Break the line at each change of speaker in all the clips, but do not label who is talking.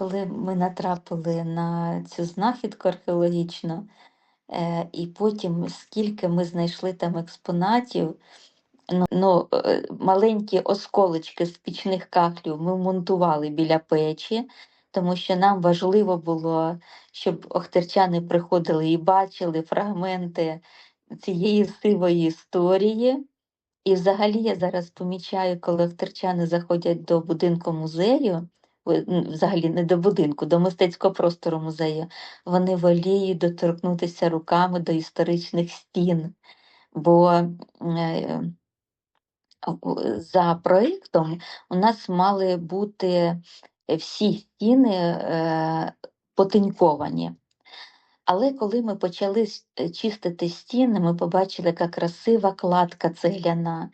коли ми натрапили на цю знахідку археологічну, е, і потім скільки ми знайшли там експонатів, ну, ну, е, маленькі осколочки з пічних кахлів ми монтували біля печі, тому що нам важливо було, щоб охтерчани приходили і бачили фрагменти цієї сивої історії. І взагалі я зараз помічаю, коли охтерчани заходять до будинку музею, взагалі не до будинку, до мистецького простору музею, вони воліють доторкнутися руками до історичних стін. Бо е, за проєктом у нас мали бути всі стіни е, потиньковані. Але коли ми почали е, чистити стіни, ми побачили, яка красива кладка цегляна.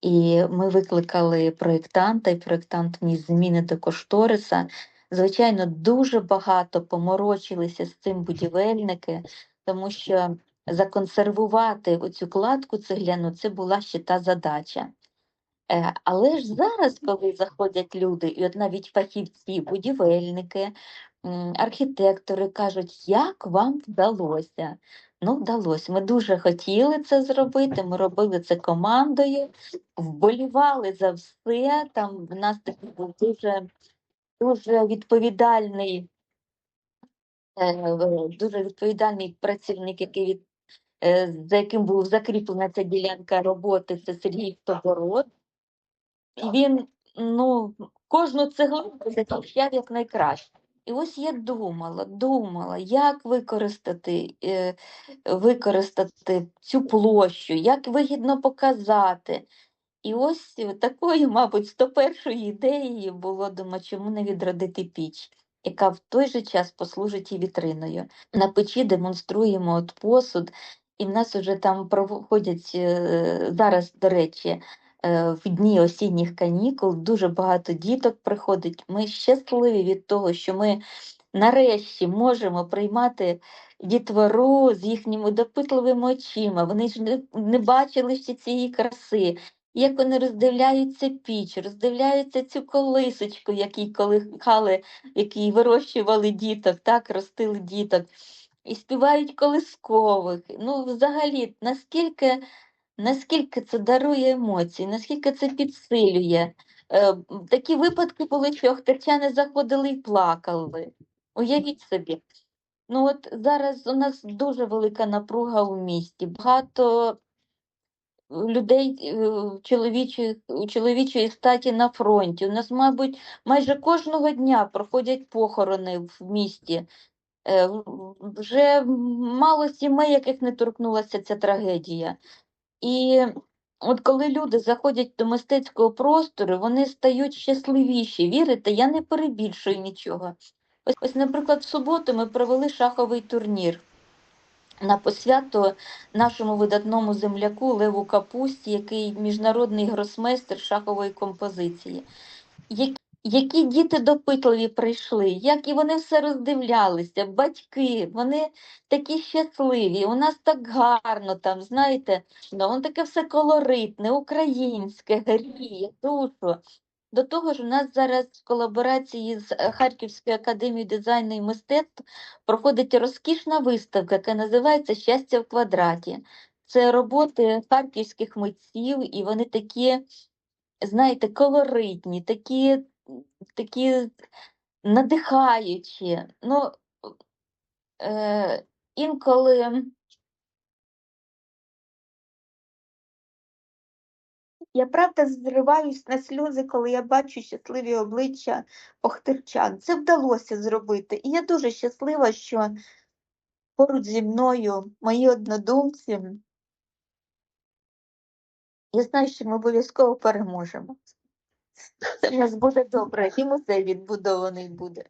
І ми викликали проєктанта, і проєктант вніс зміни до кошториса. Звичайно, дуже багато поморочилися з цим будівельники, тому що законсервувати оцю кладку цегляну це була ще та задача. Е, Але ж зараз, коли заходять люди, і от навіть фахівці, будівельники, архітектори кажуть, як вам вдалося? Ну, вдалося. Ми дуже хотіли це зробити. Ми робили це командою, вболівали за все. Там в нас такий був дуже, дуже відповідальний, е, дуже відповідальний працівник, який від, е, за яким був закріплена ця ділянка роботи, це Сергій Тобород. І він ну, кожну цеглинку захищав як найкраще. І ось я думала, думала, як використати, е, використати цю площу, як вигідно показати. І ось такою, мабуть, 101 ідеєю було, думаю, чому не відродити піч, яка в той же час послужить і вітриною. На печі демонструємо от посуд, і в нас вже там проходять е, зараз, до речі, в дні осінніх канікул дуже багато діток приходить. Ми щасливі від того, що ми нарешті можемо приймати дітвору з їхніми допитливими очима. Вони ж не, бачили ще цієї краси. Як вони роздивляються піч, роздивляються цю колисочку, який колихали, який вирощували діток, так, ростили діток, і співають колискових. Ну, взагалі, наскільки, наскільки це дарує емоції, наскільки це підсилює. Е, такі випадки були, що охтерчани заходили і плакали. Уявіть собі. Ну от зараз у нас дуже велика напруга у місті. Багато людей е, чоловічої, чоловічої статі на фронті. У нас, мабуть, майже кожного дня проходять похорони в місті. Е, Вже мало сімей, яких не торкнулася ця трагедія. І от коли люди заходять до мистецького простору, вони стають щасливіші. Вірите, я не перебільшую нічого. Ось, ось, наприклад, в суботу ми провели шаховий турнір на посвяту нашому видатному земляку Леву Капусті, який міжнародний гросмейстер шахової композиції. Які, які діти допитливі прийшли, як і вони все роздивлялися, батьки, вони такі щасливі, у нас так гарно там, знаєте, ну, воно таке все колоритне, українське, гріє, душу. До того ж, у нас зараз в колаборації з е, Харківською академією дизайну і мистецтв проходить розкішна виставка, яка називається Щастя в квадраті. Це роботи харківських митців, і вони такі, знаєте, колоритні, такі, такі надихаючі. Ну, е, інколи я правда зриваюсь на сльози, коли я бачу щасливі обличчя охтирчан. Це вдалося зробити. І я дуже щаслива, що поруч зі мною мої однодумці. Я знаю, що ми обов'язково переможемо. Це в нас буде добре, і музей відбудований буде.